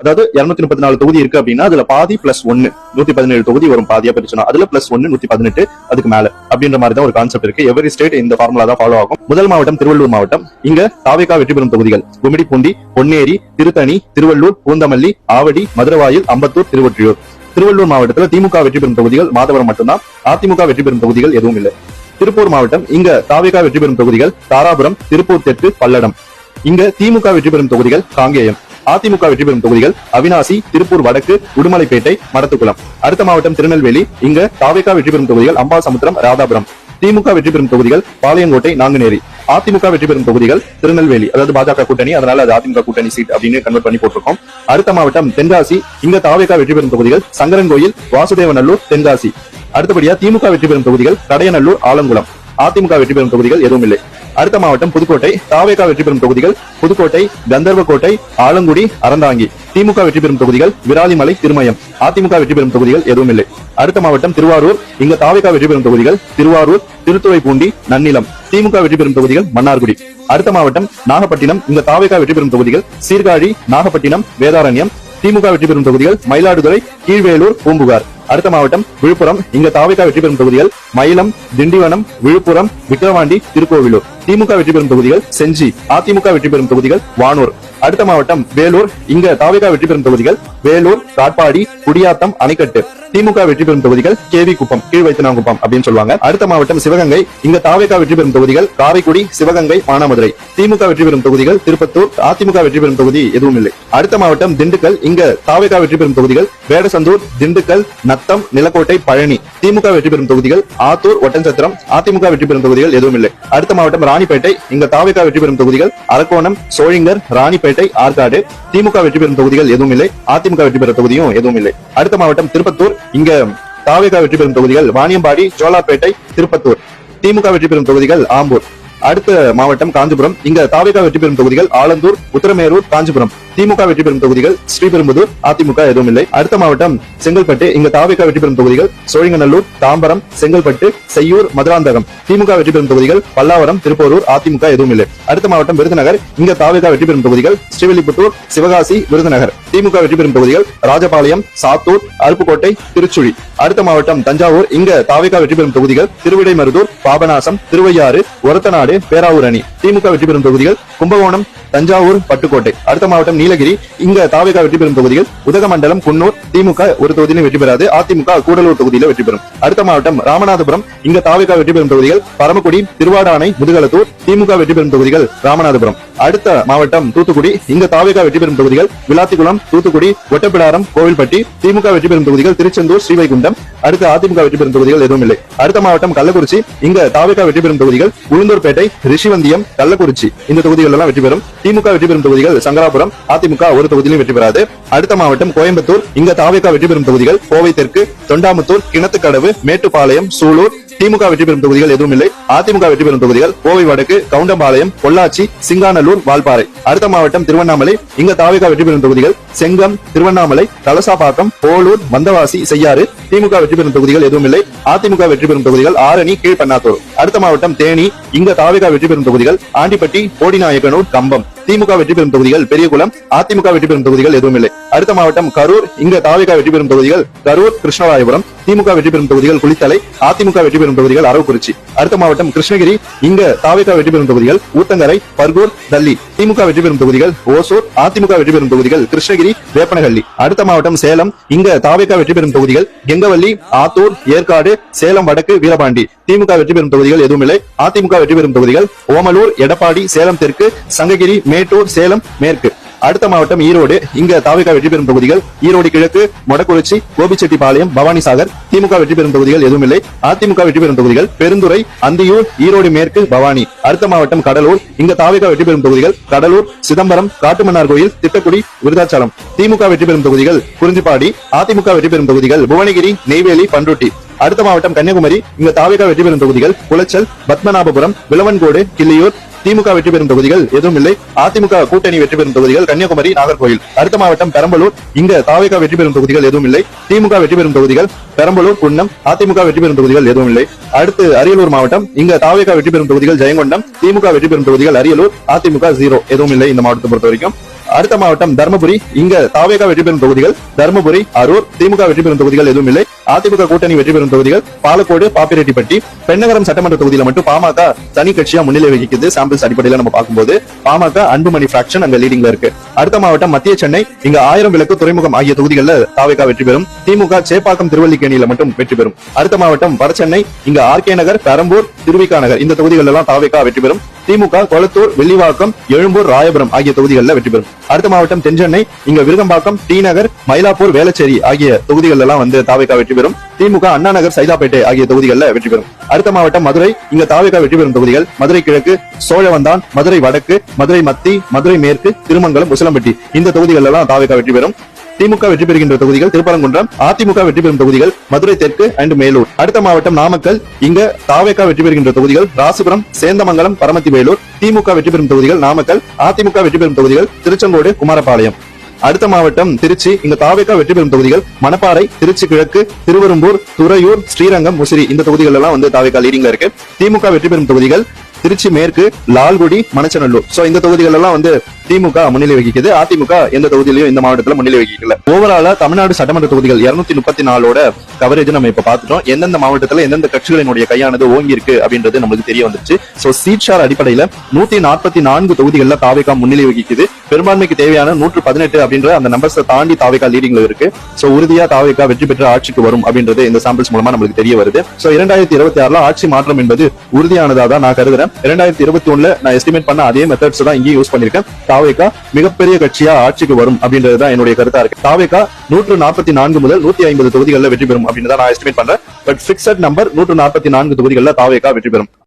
அதாவது இருநூத்தி முப்பத்தி நாலு தொகுதி இருக்கு அப்படின்னா அதுல பாதி பிளஸ் ஒன்னு நூத்தி பதினேழு தொகுதி வரும் பாதியா பிரிச்சோம் அதுல பிளஸ் ஒன்னு நூத்தி பதினெட்டு அதுக்கு மேல அப்படின்ற மாதிரி தான் ஒரு கான்செப்ட் இருக்கு. எவரி ஸ்டேட் இந்த ஃபார்முலா தான் ஃபாலோ ஆகும். முதல் மாவட்டம் திருவள்ளூர் மாவட்டம். இங்க தாவேகா வெற்றி பெறும் தொகுதிகள். கும்மிடிப்பூண்டி பொன்னேரி திருத்தணி திருவள்ளூர் பூந்தமல்லி ஆவடி மதுரவாயில் அம்பத்தூர் திருவொற்றியூர். திருவள்ளூர் மாவட்டத்துல திமுக வெற்றி பெறும் தொகுதிகள் மாதவரம் மட்டும்தான். அதிமுக வெற்றி பெறும் தொகுதிகள் எதுவும் இல்லை. திருப்பூர் மாவட்டம் இங்க தாவேகா வெற்றி பெறும் தொகுதிகள் தாராபுரம் திருப்பூர் தெற்கு பல்லடம். இங்க திமுக வெற்றி பெறும் தொகுதிகள் காங்கேயம். அதிமுக வெற்றி பெறும் தொகுதிகள் அவினாசி திருப்பூர் வடக்கு உடுமலைப்பேட்டை மடத்துக்குளம். அடுத்த மாவட்டம் திருநெல்வேலி இங்க தாவேகா வெற்றி பெறும் தொகுதிகள் அம்பாசமுத்திரம் ராதாபுரம். திமுக வெற்றி பெறும் தொகுதிகள் பாளையங்கோட்டை நாங்குநேரி. அதிமுக வெற்றி பெறும் தொகுதிகள் திருநெல்வேலி அதாவது பாஜக கூட்டணி அதனால அது அதிமுக கூட்டணி சீட் அப்படின்னு கன்வெர்ட் பண்ணி போட்டிருக்கோம். அடுத்த மாவட்டம் தென்காசி இங்க தாவேகா வெற்றி பெறும் தொகுதிகள் சங்கரன்கோயில் வாசுதேவநல்லூர் தென்காசி. அடுத்தபடியா திமுக வெற்றி பெறும் தொகுதிகள் கடையநல்லூர் ஆலங்குளம். அதிமுக வெற்றி பெறும் தொகுதிகள் எதுவும் இல்லை. அடுத்த மாவட்டம் புதுக்கோட்டை. தாவேகா வெற்றி பெறும் தொகுதிகள் புதுக்கோட்டை கந்தர்வக்கோட்டை ஆலங்குடி அறந்தாங்கி. திமுக வெற்றி பெறும் தொகுதிகள் விராலிமலை திருமயம். அதிமுக வெற்றி பெறும் தொகுதிகள் எதுவும் இல்லை அடுத்த மாவட்டம் திருவாரூர். இங்க தாவேகா வெற்றி பெறும் தொகுதிகள் திருவாரூர் திருத்துறைப்பூண்டி நன்னிலம். திமுக வெற்றி பெறும் தொகுதிகள் மன்னார்குடி. அடுத்த மாவட்டம் நாகப்பட்டினம். இங்க தாவேகா வெற்றி பெறும் தொகுதிகள் சீர்காழி நாகப்பட்டினம் வேதாரண்யம். திமுக வெற்றி பெறும் தொகுதிகள் மயிலாடுதுறை கீழ்வேலூர் பூம்புகார். அடுத்த மாவட்டம் விழுப்புரம். இங்க தாவேகா வெற்றி பெறும் தொகுதிகள் மயிலம் திண்டிவனம் விழுப்புரம் விக்கிரவாண்டி திருக்கோவிலூர். திமுக வெற்றி பெறும் தொகுதிகள் செஞ்சி அதிமுக வெற்றி பெறும் தொகுதிகள் வானூர் அடுத்த மாவட்டம் வேலூர் இங்க தாவிகா வெற்றி பெறும் தொகுதிகள் வேலூர் காட்பாடி குடியாத்தம் அணைக்கட்டு திமுக வெற்றி பெறும் தொகுதிகள் கேவி குப்பம் கீழ் வைத்தனாங்குப்பம் அப்படின்னு சொல்லுவாங்க அடுத்த மாவட்டம் சிவகங்கை இங்க தாவேகா வெற்றி பெறும் தொகுதிகள் காரைக்குடி சிவகங்கை மானாமதுரை திமுக வெற்றி பெறும் தொகுதிகள் திருப்பத்தூர் அதிமுக வெற்றி பெறும் தொகுதி எதுவும் இல்லை அடுத்த மாவட்டம் திண்டுக்கல் இங்க தாவேகா வெற்றி பெறும் தொகுதிகள் வேடசந்தூர் திண்டுக்கல் நத்தம் நிலக்கோட்டை பழனி திமுக வெற்றி பெறும் தொகுதிகள் ஆத்தூர் ஒட்டன்சத்திரம் அதிமுக வெற்றி பெறும் தொகுதிகள் எதுவும் இல்லை அடுத்த மாவட்டம் ராணிப்பேட்டை இங்க தாவேகா வெற்றி பெறும் தொகுதிகள் அரக்கோணம் சோழிங்கர் ராணிப்பேட்டை ஆற்காடு திமுக வெற்றி பெறும் தொகுதிகள் எதுவும் இல்லை. அதிமுக வெற்றி பெறும் தொகுதியும் எதுவும் இல்லை. அடுத்த மாவட்டம் திருப்பத்தூர் இங்க தாவேகா வெற்றி பெறும் தொகுதிகள் வாணியம்பாடி சோழாப்பேட்டை திருப்பத்தூர். திமுக வெற்றி பெறும் தொகுதிகள் ஆம்பூர். அடுத்த மாவட்டம் காஞ்சிபுரம். இங்க தாவேகா வெற்றி பெறும் தொகுதிகள் ஆலந்தூர் உத்தரமேரூர் காஞ்சிபுரம். திமுக வெற்றி பெறும் தொகுதிகள் ஸ்ரீபெரும்புதூர் அதிமுக எதுவும் இல்லை. அடுத்த மாவட்டம் செங்கல்பட்டு. இங்க தாவேகா வெற்றி பெறும் தொகுதிகள் சோழிங்கநல்லூர் தாம்பரம் செங்கல்பட்டு செய்யூர் மதுராந்தகம். திமுக வெற்றி பெறும் தொகுதிகள் பல்லாவரம் திருப்போரூர் அதிமுக எதுவும் இல்லை. அடுத்த மாவட்டம் விருதுநகர். இங்க தாவேகா வெற்றி பெறும் தொகுதிகள் ஸ்ரீவில்லிபுத்தூர் சிவகாசி விருதுநகர். திமுக வெற்றி பெறும் தொகுதிகள் ராஜபாளையம் சாத்தூர் அருப்புக்கோட்டை திருச்சுழி. அடுத்த மாவட்டம் தஞ்சாவூர். இங்க தாவேகா வெற்றி பெறும் தொகுதிகள் திருவிடைமருதூர் பாபநாசம் திருவையாறு ஒரத்தநாடு பேராவூர் அணி. திமுக வெற்றி பெறும் தொகுதிகள் கும்பகோணம் தஞ்சாவூர் பட்டுக்கோட்டை. அடுத்த மாவட்டம் நீலகிரி. இங்க தாவேகா வெற்றி பெறும் தொகுதிகள் உதகமண்டலம் குன்னூர். திமுக ஒரு தொகுதியிலும் வெற்றி பெறாது. அதிமுக கூடலூர் தொகுதியில வெற்றி பெறும். அடுத்த மாவட்டம் ராமநாதபுரம். இங்க தாவேகா வெற்றி பெறும் தொகுதிகள் பரமக்குடி திருவாடானை முதுகலத்தூர் திமுக வெற்றி பெறும் தொகுதிகள் ராமநாதபுரம். அடுத்த மாவட்டம் தூத்துக்குடி. இங்க தாவேகா வெற்றி பெறும் தொகுதிகள் விளாத்திக்குளம் தூத்துக்குடி ஒட்டப்பிடாரம் கோவில்பட்டி. திமுக வெற்றி பெறும் தொகுதிகள் திருச்செந்தூர் ஸ்ரீவைகுண்டம். அடுத்த அதிமுக வெற்றி பெறும் தொகுதிகள் எதுவும் இல்லை. அடுத்த மாவட்டம் கள்ளக்குறிச்சி. இங்க தாவேகா வெற்றி பெறும் தொகுதிகள் உளுந்தூர்பேட்டை ரிஷிவந்தியம் கள்ளக்குறிச்சி. இந்த தொகுதிகள் எல்லாம் வெற்றி பெறும். திமுக வெற்றி பெறும் தொகுதிகள் சங்கராபுரம். அதிமுக ஒரு தொகுதியிலும் வெற்றி பெறாது. அடுத்த மாவட்டம் கோயம்புத்தூர். இங்க தாவேகா வெற்றி பெறும் தொகுதிகள் கோவை தெற்கு தொண்டாமுத்தூர் கிணத்துக்கடவு மேட்டுப்பாளையம் சூலூர் திமுக வெற்றி பெறும் தொகுதிகள் எதுவும் இல்லை. அதிமுக வெற்றி பெறும் தொகுதிகள் கோவை வடக்கு கவுண்டம்பாளையம் பொள்ளாச்சி சிங்காநல்லூர் வால்பாறை. அடுத்த மாவட்டம் திருவண்ணாமலை. இங்க தாவிக வெற்றி பெறும் தொகுதிகள் செங்கம் திருவண்ணாமலை தலசாபாக்கம் போலூர் மந்தவாசி செய்யாறு. திமுக வெற்றி பெறும் தொகுதிகள் எதுவும் இல்லை. அதிமுக வெற்றி பெறும் தொகுதிகள் ஆரணி கீழ்பண்ணாத்தூர் அடுத்த மாவட்டம் தேனி. இங்க தாவிக வெற்றி பெறும் தொகுதிகள் ஆண்டிப்பட்டி போடிநாயக்கனூர் கம்பம். திமுக வெற்றி பெறும் தொகுதிகள் பெரியகுளம் அதிமுக வெற்றி பெறும் தொகுதிகள் எதுவும் இல்லை அடுத்த மாவட்டம் கரூர் இங்க தாவேகா வெற்றி பெறும் தொகுதிகள் கரூர் கிருஷ்ணராயபுரம் திமுக வெற்றி பெறும் தொகுதிகள் குளித்தலை அதிமுக வெற்றி பெறும் தொகுதிகள் அரவக்குறிச்சி அடுத்த மாவட்டம் கிருஷ்ணகிரி இங்க தாவேகா வெற்றி பெறும் தொகுதிகள் ஊத்தங்கரை பர்கூர் தள்ளி திமுக வெற்றி பெறும் தொகுதிகள் ஓசூர் அதிமுக வெற்றி பெறும் தொகுதிகள் கிருஷ்ணகிரி வேப்பனஹள்ளி அடுத்த மாவட்டம் சேலம் இங்க தாவேகா வெற்றி பெறும் தொகுதிகள் கெங்கவல்லி ஆத்தூர் ஏற்காடு சேலம் வடக்கு வீரபாண்டி திமுக வெற்றி பெறும் தொகுதிகள் எதுவும் இல்லை அதிமுக வெற்றி பெறும் தொகுதிகள் ஓமலூர் எடப்பாடி சேலம் தெற்கு சங்ககிரி மே மேட்டூர் சேலம் மேற்கு. அடுத்த மாவட்டம் ஈரோடு. இங்க தாவேகா வெற்றி பெறும் தொகுதிகள் ஈரோடு கிழக்கு மொடக்குறிச்சி கோபிச்செட்டிப்பாளையம் பவானிசாகர். திமுக வெற்றி பெறும் தொகுதிகள் எதுவும் இல்லை. அதிமுக வெற்றி பெறும் தொகுதிகள் பெருந்துறை அந்தியூர் ஈரோடு மேற்கு பவானி. அடுத்த மாவட்டம் கடலூர். இங்க தாவேகா வெற்றி பெறும் தொகுதிகள் கடலூர் சிதம்பரம் காட்டுமன்னார் கோயில் திட்டக்குடி விருதாச்சலம். திமுக வெற்றி பெறும் தொகுதிகள் குறிஞ்சிப்பாடி அதிமுக வெற்றி பெறும் தொகுதிகள் புவனகிரி நெய்வேலி பண்ருட்டி. அடுத்த மாவட்டம் கன்னியாகுமரி. இங்க தாவேகா வெற்றி பெறும் தொகுதிகள் குளச்சல் பத்மநாபபுரம் விளவன்கோடு கிள்ளியூர் திமுக வெற்றி பெறும் தொகுதிகள் எதுவும் இல்லை. அதிமுக கூட்டணி வெற்றி பெறும் தொகுதிகள் கன்னியாகுமரி நாகர்கோவில். அடுத்த மாவட்டம் பெரம்பலூர். இங்க தாவேகா வெற்றி பெறும் தொகுதிகள் எதுவும் இல்லை. திமுக வெற்றி பெறும் தொகுதிகள் பெரம்பலூர் குன்னம் அதிமுக வெற்றி பெறும் தொகுதிகள் எதுவும் இல்லை. அடுத்து அரியலூர் மாவட்டம். இங்க தாவேகா வெற்றி பெறும் தொகுதிகள் ஜெயங்கொண்டம். திமுக வெற்றி பெறும் தொகுதிகள் அரியலூர். அதிமுக ஜீரோ எதுவும் இல்லை இந்த மாவட்டத்தை பொறுத்த வரைக்கும். அடுத்த மாவட்டம் தர்மபுரி. இங்க தாவேகா வெற்றி பெறும் தொகுதிகள் தர்மபுரி அரூர். திமுக வெற்றி பெறும் தொகுதிகள் எதுவும் இல்லை. அதிமுக கூட்டணி வெற்றி பெறும் தொகுதிகள் பாலக்கோடு பாப்பிரெட்டிப்பட்டி பெண்ணகரம் சட்டமன்ற தொகுதியில மட்டும் பாமக தனி கட்சியா முன்னிலை வகிக்குது. சாம்பிள்ஸ் அடிப்படையில நம்ம பார்க்கும்போது பாமக அன்புமணி பிராக்ஷன் அங்க லீடிங்ல இருக்கு. அடுத்த மாவட்டம் மத்திய சென்னை. இங்க ஆயிரம் விளக்கு துறைமுகம் ஆகிய தொகுதிகளில் தாவேகா வெற்றி பெறும். திமுக சேப்பாக்கம் திருவல்லிக்கேணியில மட்டும் வெற்றி பெறும். அடுத்த மாவட்டம் வடசென்னை இங்க ஆர்கே நகர் பெரம்பூர் திருவிக்கா நகர் இந்த தொகுதிகள் எல்லாம் தாவேகா வெற்றி பெறும். திமுக கொளத்தூர் வெள்ளிவாக்கம் எழும்பூர் ராயபுரம் ஆகிய தொகுதிகளில் வெற்றி பெறும். அடுத்த மாவட்டம் தென்சென்னை இங்க விருகம்பாக்கம் டி நகர் மயிலாப்பூர் வேளச்சேரி ஆகிய தொகுதிகள் எல்லாம் வந்து தாவேகா வெற்றி பெறும். திமுக அண்ணா நகர் சைதாப்பேட்டை ஆகிய தொகுதிகளில் வெற்றி பெறும் அடுத்த மாவட்டம் மதுரை. இங்க தாவேகா வெற்றி பெறும் தொகுதிகள். மதுரை கிழக்கு சோழவந்தான் மதுரை வடக்கு மதுரை மத்தி மதுரை மேற்கு திருமங்கலம் உசிலம்பட்டி. இந்த தொகுதிகள் எல்லாம் தாவேகா வெற்றி பெறும் திமுக வெற்றி பெறுகின்ற தொகுதிகள் திருப்பரங்குன்றம் அதிமுக வெற்றி பெறும் தொகுதிகள் மதுரை தெற்கு அண்ட் மேலூர். அடுத்த மாவட்டம் நாமக்கல். இங்க தாவேகா வெற்றி பெறுகின்ற தொகுதிகள் ராசிபுரம் சேந்தமங்கலம் பரமத்தி வேலூர். திமுக வெற்றி பெறும் தொகுதிகள் நாமக்கல் அதிமுக வெற்றி பெறும் தொகுதிகள் திருச்செங்கோடு குமாரபாளையம். அடுத்த மாவட்டம் திருச்சி. இங்க தாவேக்கா வெற்றி பெறும் தொகுதிகள் மணப்பாறை திருச்சி கிழக்கு திருவெரும்பூர் துறையூர் ஸ்ரீரங்கம் முசிறி. இந்த தொகுதிகள் எல்லாம் வந்து தாவேக்கா லீடிங்ல இருக்கு. திமுக வெற்றி பெறும் தொகுதிகள் திருச்சி மேற்கு லால்குடி மணச்சநல்லூர். சோ இந்த தொகுதிகள் எல்லாம் வந்து திமுக முன்னிலை வகிக்குது. அதிமுக எந்த தொகுதியிலையும் இந்த மாவட்டத்துல முன்னிலை வகிக்கல. ஓவராலா தமிழ்நாடு சட்டமன்ற தொகுதிகள் இருநூத்தி முப்பத்தி நாலோட கவரேஜ் நம்ம இப்ப பார்த்துட்டோம். எந்தெந்த மாவட்டத்துல எந்தெந்த கட்சிகளினுடைய கையானது ஓங்கி இருக்கு அப்படின்றது நம்மளுக்கு தெரிய வந்துருச்சு. சோ சீட் ஷார் அடிப்படையில நூத்தி நாற்பத்தி நான்கு தொகுதிகள்ல தாவேகா முன்னிலை வகிக்குது. பெரும்பான்மைக்கு தேவையான நூற்று பதினெட்டு அப்படின்ற அந்த நம்பர்ஸ் தாண்டி தாவேகா லீடிங்ல இருக்கு. சோ உறுதியா தாவேகா வெற்றி பெற்ற ஆட்சிக்கு வரும் அப்படின்றது இந்த சாம்பிள்ஸ் மூலமா நம்மளுக்கு தெரிய வருது. சோ இரண்டாயிரத்தி இருபத்தி ஆறுல ஆட்சி மாற்றம் என்பது உறுதியானதா தான் நான் கருதுறேன். இரண்டாயிரத்தி இருபத்தி ஒண்ணுல நான் எஸ்டிமேட் பண்ண அதே மெத்தட்ஸ் தான் இங்கேயும் யூஸ் பண்ணிருக்கேன் தாவேகா மிகப்பெரிய கட்சியா ஆட்சிக்கு வரும் அப்படின்றது தான் என்னுடைய கருத்தா இருக்கு. தாவேகா நூற்று நாற்பத்தி நான்கு முதல் நூத்தி ஐம்பது தொகுதிகளில் வெற்றி பெறும் அப்படின்னு தான் நான் எஸ்டிமேட் பண்றேன். பட் பிக்சட் நம்பர் நூற்று நாற்பத்தி நான்கு தொகுதிகளில் தாவேகா வெற்றி பெறும்.